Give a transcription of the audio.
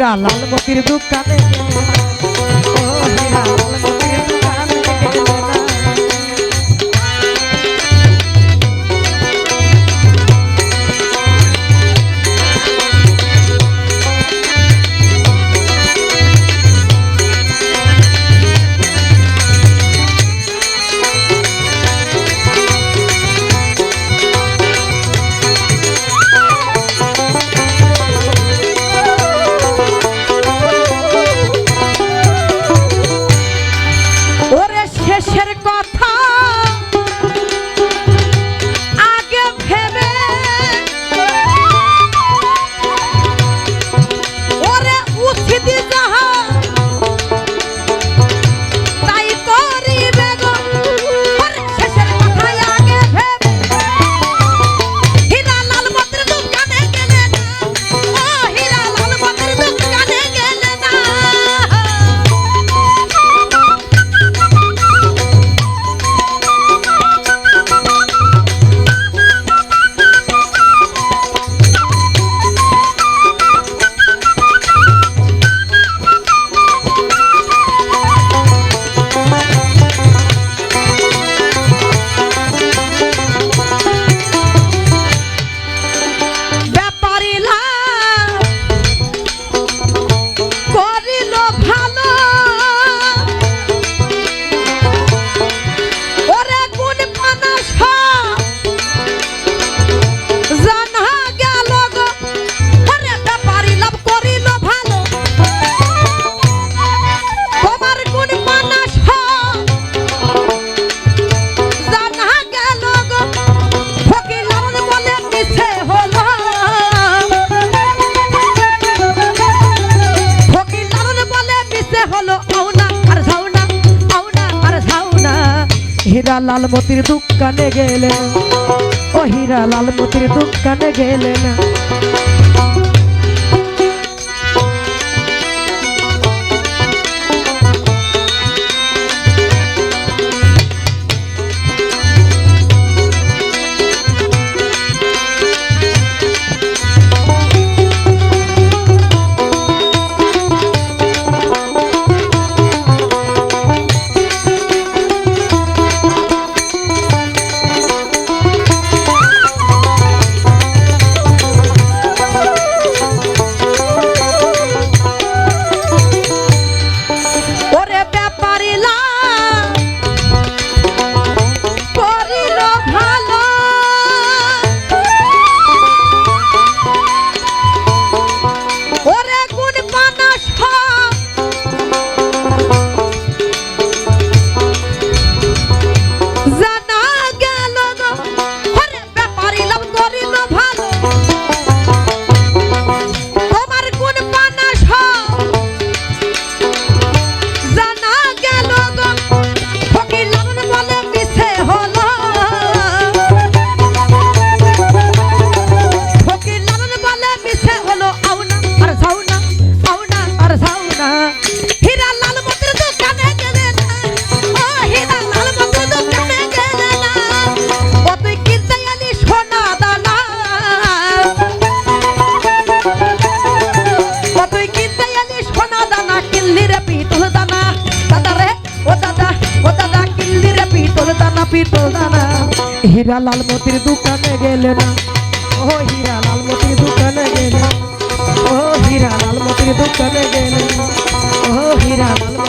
লাল বকির দোকানে। হীরা লাল মতির দোকানে গেলেন। ও হীরা লাল মতির দোকানে গেলেন। পিতল দানা। হীরা লাল মতির দোকানে গেলে না। ও হীরা লাল মতির দোকানে গেলে ও হীরা লাল মতির দোকানে গেলে ও হীরা লাল